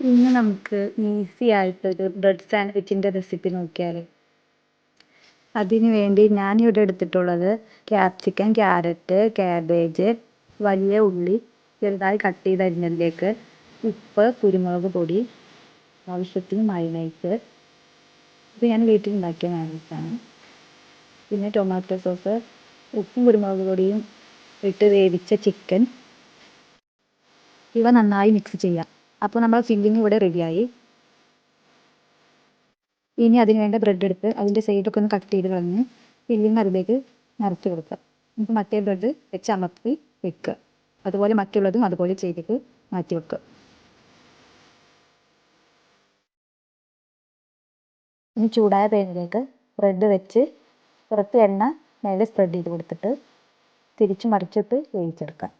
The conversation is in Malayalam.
ഇന്ന് നമുക്ക് ഈസി ആയിട്ടൊരു ബ്രെഡ് സാൻഡ്വിച്ചിന്റെ റെസിപ്പി നോക്കിയാലോ? അതിന് വേണ്ടി ഞാനിവിടെ എടുത്തിട്ടുള്ളത് ക്യാപ്സിക്കം ക്യാരറ്റ് ക്യാബേജ് വലിയ ഉള്ളി ചെറുതായി കട്ട് ചെയ്ത് അരിഞ്ഞതിലേക്ക് ഉപ്പ് കുരുമുളക് പൊടി ആവശ്യത്തിന് മൈനൈസ് ഇത് ഞാൻ വീട്ടിലുണ്ടാക്കിയ മയോണൈസാണ് പിന്നെ ടൊമാറ്റോ സോസ് ഉപ്പും കുരുമുളക് പൊടിയും ഇട്ട് വേവിച്ച ചിക്കൻ. ഇവ നന്നായി മിക്സ് ചെയ്യാം. അപ്പോൾ നമ്മൾ ഫില്ലിംഗ് ഇവിടെ റെഡിയായി ഇനി അതിന് വേണ്ട ബ്രെഡ് എടുത്ത് അതിന്റെ സൈഡൊക്കെ ഒന്ന് കട്ട് ചെയ്ത് കളഞ്ഞ് ഫില്ലിംഗ് അതിലേക്ക് നിറച്ച് കൊടുക്കുക. എന്നിട്ട് മറ്റേ ബ്രെഡ് വെച്ച് അമർത്തി വെക്കുക. അതുപോലെ മറ്റുള്ളതും അതുപോലെ ചെയ്തിട്ട് മാറ്റി വെക്കുക. ഇനി ചൂടായ പാനിലേക്ക് ബ്രെഡ് വെച്ച് പുറത്ത് എണ്ണ മേലെ സ്പ്രെഡ് ചെയ്ത് കൊടുത്തിട്ട് തിരിച്ച് മറിച്ചിട്ട് വേവിച്ചെടുക്കാം